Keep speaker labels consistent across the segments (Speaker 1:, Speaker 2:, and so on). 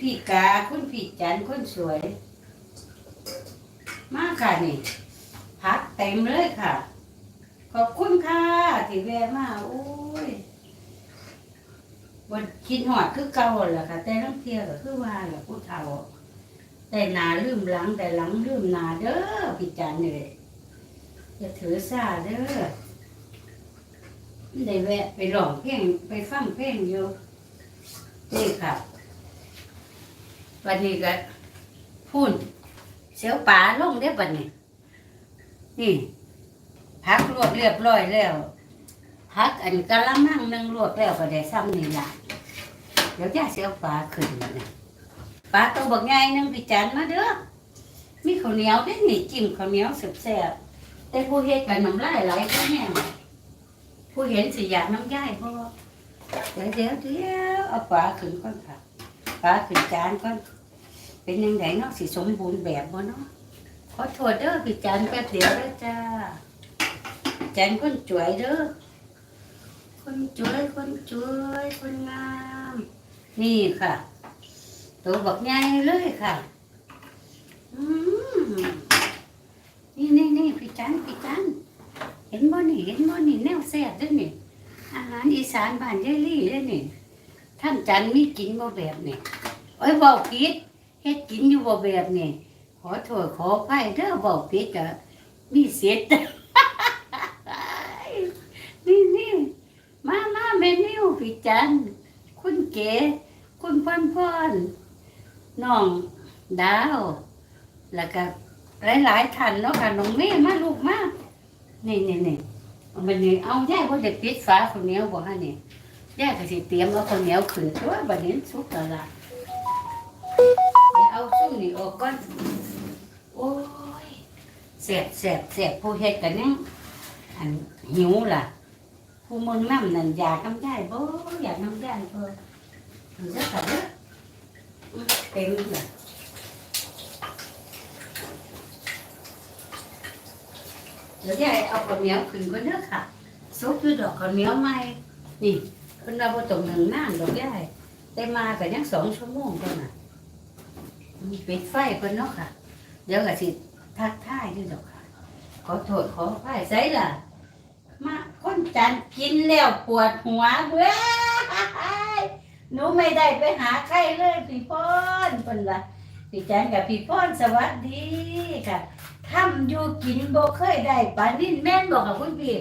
Speaker 1: พี่กา คุณพี่จันทร์คนสวย มากค่ะนี่พักเต็มเลยค่ะ ขอบคุณค่ะที่แวะมาโอ้ยบนคิดหอดคือเก่าแหละค่ะ แต่ต้องเทียก็คือว่าแหละผู้เฒ่าแต่หนาลืมหลังแต่หลังลืมหนาเด้อพี่จันนี่เลยอย่าถือซาเด้อได้แวะไปร้องเพลงไปฟังเพลงอยู่นี่ค่ะ วันนี้ก็พูนเสียวป่าลงได้อบัดนี้นี่พักลวกเรียบร้อยแล้วพักอันกะละมังนึงลวกแล้วก็ได้ซ้ำนี่ล่ะเดี๋ยวจะเสียวป่าขึ้นนี่ปลาตัวบักใหญ่นึงพี่จันมาเด้อมีข้าวเหนียวได้นี่จิ้มข้าวเหนียวแซ่บๆแต่ผู้เฮ็ดกันน้ำลายไหลก็แห้งผู้เห็นสิอยากน้ำย่ายเพราะเดี๋ยวเดี๋ยวเดี๋ยวเอาปลาขึ้นก่อนค่ะปลาขึ้นจานก่อน เป็นยังไงเนาะสิสมบูรณ์แบบบ่เนาะขอโทษเด้อพี่จันแป๊บเดียวเด้อจ้าจันคนสวยเด้อคนสวยคนสวยคนงาม นี่ค่ะ ตัวบักใหญ่เลยค่ะอืมนี่นี่นี่พี่จันพี่จันเห็นบ่นี่เห็นบ่นี่แนวแซ่บเด้วยนี่อาหารอีสานบ้านยายลี่เด้วยนี่ท่านจันมีกินบ่แบบนี่โอ้ยบอกผิด ฮ็ดกินอยู่บ่แบบนี่ขอโทษขออภัยเด้อบอกผิดก็มีเสียดนี่นี่มามาเมนูพี่จัน คุณเก๋คุณพรพรน้องดาว แล้วก็หลายๆท่านเนาะค่ะน้องเมย์มาลูกมานี่นี่นี่มันนี่เอาแย่ว่าจะปิดฝาข้าวเหนียวบ่ฮะนี่แย่ก็สิเตรียมเอาข้วเหนียวขึ้นตัวบัดนี้สุกแล้วล่ ก่อนโอ้ยแสบแสบแสบผู้เฮ็ดกันยังอันหิวล่ะผู้เมืองน้ำนั่นอยากน้ำได้บ่อยากน้ำได้เพิ่นมันจะขับเนี่ยเต็มเลยเดี๋ยวยายเอาข้าวเหนียวขึ้นก็เด้อค่ะซุปคือดอกข้าวเหนียวใหม่นี่เพิ่นเราบ่ต้องหนึ่งน้ำดอกยายแต่มาก็ยังสองชั่วโมงเท่านั้นมี ปิดไฟเพิ่นเนาะค่ะ เดี๋ยวก็สิทักทายด้วยดอกค่ะ ขอโทษขออภัยใส่ล่ะ มาคนจันกินแล้วปวดหัวเบ้ยหนูไม่ได้ไปหาใครเลยพี่พรเป็นละพี่จันกับพี่พรสวัสดีค่ะทำอยู่กินบ่เคยได้ปลานิ่นแม่นบอกกับคุณพี่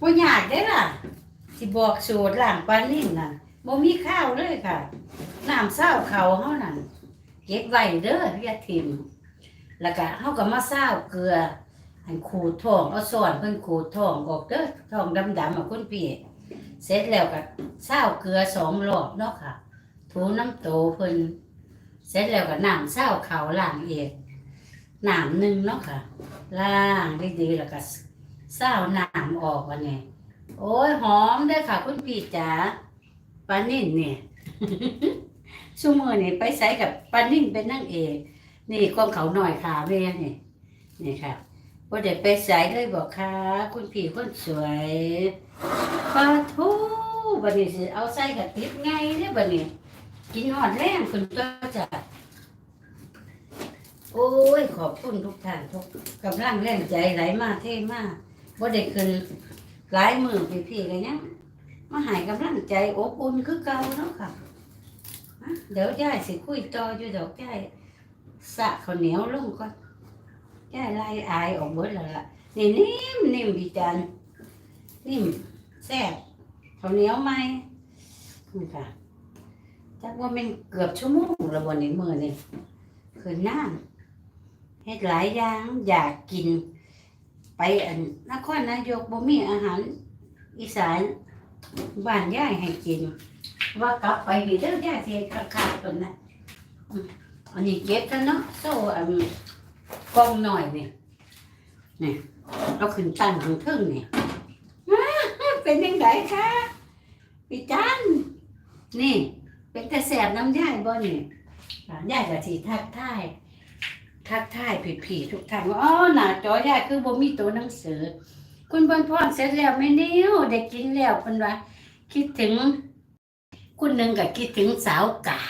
Speaker 1: บ่ยากได้ล่ะสิบอกสูตรล้างปลานิ่นน่ะบ่มีข้าวเลยค่ะน้ำเศร้าเขาเฮานั่น เก็บไว้เด้ออย่าทิมแล้วก็เฮาก็มาเศร้าเกลืออันขูดท้องเอาส่วนเพิ่นขูดท้องออกเด้อท้องดำๆอะคุณพี่เสร็จแล้วก็เศร้าเกลือสองรอบเนาะค่ะ ถูน้ำโตเพิ่นเสร็จแล้วก็น้ำเศร้าเขาวล้างเองน้ำหนึ่งเนาะค่ะล้างดีๆแล้วก็เศร้าน้ำออกวันนี้โอ้ยหอมเด้อค่ะ คุณพี่จ๋าปลานิ่นเนี่ย ชั่วโมงนี่ไปใส่กับปานิ่นเป็นนั่งเอกนี่ความเขาหน่อยขาแม่นี่นี่ค่ะว่าเด็ไปใส่เลยบอกค่ะ คุณพี่คนสวยปลาทูบัดนี้สิเอาใส่กระติบไงเนี่ยบัดนี้ กินหอดแรงคุณก็จะโอ้ยขอบคุณทุกท่านทุกกำลังแรงใจไหลมาเท่มากบ่ได้คืนหลายมือพี่ๆกันยังมาหายกำลังใจอบอุ่นคือเก่าเนาะค่ะ เดี๋ยวยายสิคุยต่ออยู่ดอกยายสะข้าวเหนียวลงก่อนยายไล่อายออกเบิดแล้วล่ะนี่นิ่มนิ่มพี่จันนิ่มแซ่บข้าวเหนียวไหมนี่ค่ะจักว่าเป็นเกือบชั่วโมงละบนในมือนี่คือน้ำเฮ็ดหลายอย่างอยากกิน ไปอันนครนายกบ่มีอาหารอีสานบ้านย่ายให้กิน ว่ากลับไปดีเด้อย่ายสิเฮ็ดคักๆคนนะอันนี้เก็บกันเนาะโซ่อันกองหน่อยนี่นี่เราขึ้นตั้งทางเทิงนี่เป็นยังไงคะพี่จันนี่ เป็นกระแสบน้ำย่ายบ่นี่อ่าย่ายกับทีทักทายทักทายผิดผีทุกท่านว่าอ๋อหน้าจอย่ายคือบ่มีตัวหนังสือ คุณเพิ่นเสร็จแล้วไม่นิ้วได้กินแล้วเพิ่นว่าคิดถึง คุณหนึ่งก็คิดถึงสาวกา